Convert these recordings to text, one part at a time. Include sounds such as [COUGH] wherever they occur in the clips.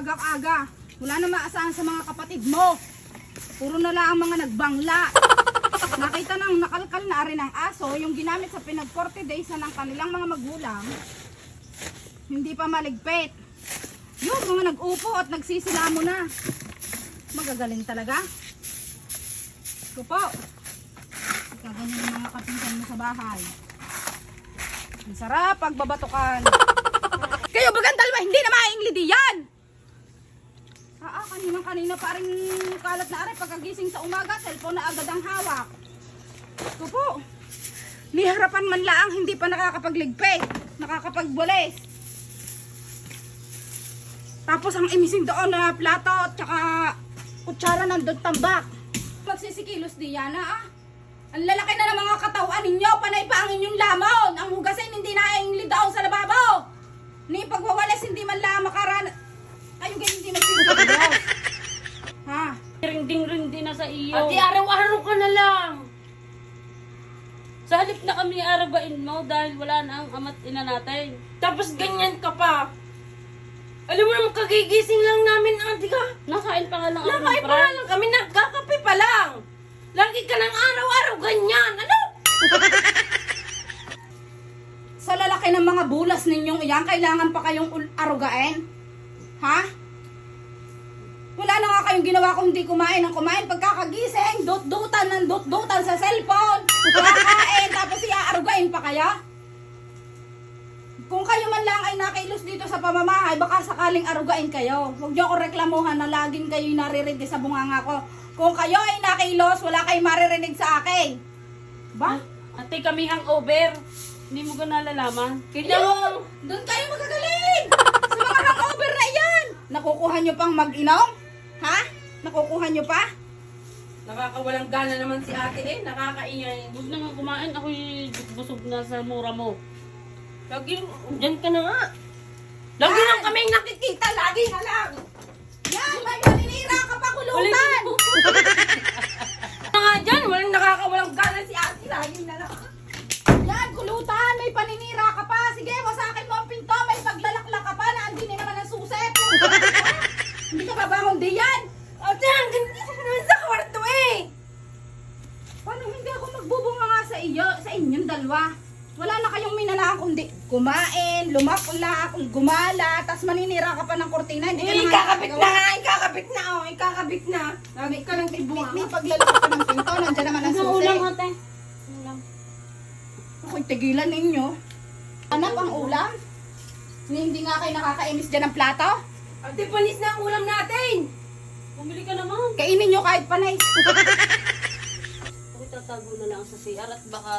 aga-aga. Wala na maasahan sa mga kapatid mo. Puro na lang ang mga nagbangla. [LAUGHS] Nakita nang nakalkal na rin ang aso, yung ginamit sa pinag 40 days na ng kanilang mga magulang, hindi pa maligpit. Yung mga nag-upo at nagsisilamo na. Magagaling talaga. Ito po. Kaganyan yung mga kapinsan mo sa bahay. Ang sarap pagbabatukan. [LAUGHS] Kayo bagang dalawa, hindi na maingli diyan! Ah, kanina pa kalat na aray pagkagising sa umaga, cellphone na agad ang hawak. Ito po. Ni harapan man laang hindi pa nakakapagligpit, nakakapagbulis. Tapos ang imising doon na plato at saka kutsara nandun tambak. Magsisikilos di yan ah. Ang lalaki na ng mga katawan ninyo, panay pa ang inyong lamon. Ang hugasin hindi na ingli daw sa lababo. Ni pagwawalis hindi man lang makaran... Ayun ganyan hindi magsisikilos. ha? Rinding-rindi na sa iyo. Ate, araw-araw ka na lang. Sa halip na kami aragain mo dahil wala na ang ama't ina natin. Tapos ganyan ka pa. Alam mo naman, kagigising lang namin, ate ka. Nakain pa nga lang ako ng Nakain pa nga lang kami, nagkakape pa lang. Lagi ka lang araw-araw ganyan. Ano? [LAUGHS] Sa lalaki ng mga bulas ninyong iyan, kailangan pa kayong arugain? Ha? Wala na nga kayong ginawa kung hindi kumain ng kumain. Pagkakagising, dut-dutan ng dut-dutan sa cellphone. Kakain, [LAUGHS] tapos iaarugain pa kaya? Kung kayo man lang ay nakilos dito sa pamamahay, baka sakaling arugain kayo. Huwag niyo ako reklamuhan na laging kayo naririnig sa bunganga ko. Kung kayo ay nakilos, wala kayong maririnig sa akin. Ba? Ate, kami hangover. Hindi mo ka nalalaman. Kita mo, Doon kayo magagaling! Sa mga hangover na iyan! Nakukuha nyo pang mag-inom? Ha? Nakukuha nyo pa? nakakawalang gana naman si ate eh. Nakakaingay. Huwag na nga kumain. Ako'y busog na sa mura mo. Lagi, dyan ka na nga. Lagi lang kami nakikita, lagi na lang. Yan! May maninira ka pa kulutan! Na nga dyan, walang nakakawalang gana si ate, lagi na lang. Yan! Kulutan! May paninira ka pa! Sige, wasakin mo ang pinto! May paglalaklak ka pa na hindi na naman ang suset! Ha? Hindi ka babangon di yan! Ate, ang ganda naman sa kwarto eh. Paano hindi ako magbubunga nga sa iyo, sa inyong dalawa? Wala na kayong minalaan kundi kumain, lumaklak, gumala, tas maninira ka pa ng kortina. Hindi ka Eh, na ikakabit na nga, ikakabit na, oh, ikakabit na. Lagi ka May, tibunga. may ka ng pinto, nandiyan naman ang Ano susi. ulam, ate? Ulam. Ako'y tigilan ninyo. Anak ang ulam? Hindi nga kayo nakakainis dyan ng plato? Ate, panis na ang ulam natin. Bumili ka naman. Kainin nyo kahit panay. [LAUGHS] Ako'y tatago na lang sa CR at baka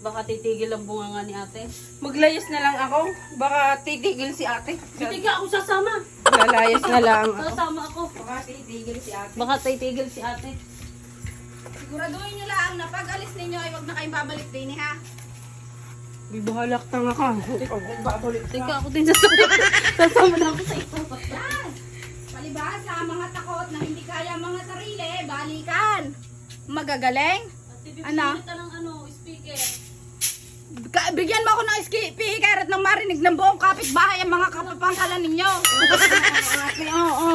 baka titigil ang bunganga ni ate. Maglayas na lang ako. Baka titigil si ate. Ka ako sasama. Lalayas na lang Sasama ako. Baka titigil si ate. Baka titigil si ate. Siguraduhin nyo lang na pag alis ninyo ay wag na kayong babalik din ha. Di bahalak tanga ka. Babalik Tika ako din sasama. sasama na ako sa [LAUGHS] iyo. Ang mga takot na hindi kaya mga sarili, balikan. Magagaling? Ano? ng ano, speaker. Ka- bigyan mo ako ng speaker at nang marinig ng buong kapitbahay ang mga kapapangkalan ninyo. [LAUGHS] Oo. oo.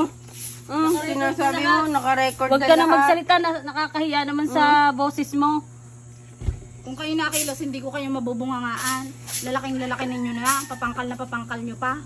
Mm, sinasabi mo, nakarecord Huwag ka na magsalita, na, nakakahiya naman sa boses mo. Kung kayo nakilos, hindi ko kayo mabubungangaan. Lalaking lalaki ninyo na lang, papangkal na papangkal nyo pa.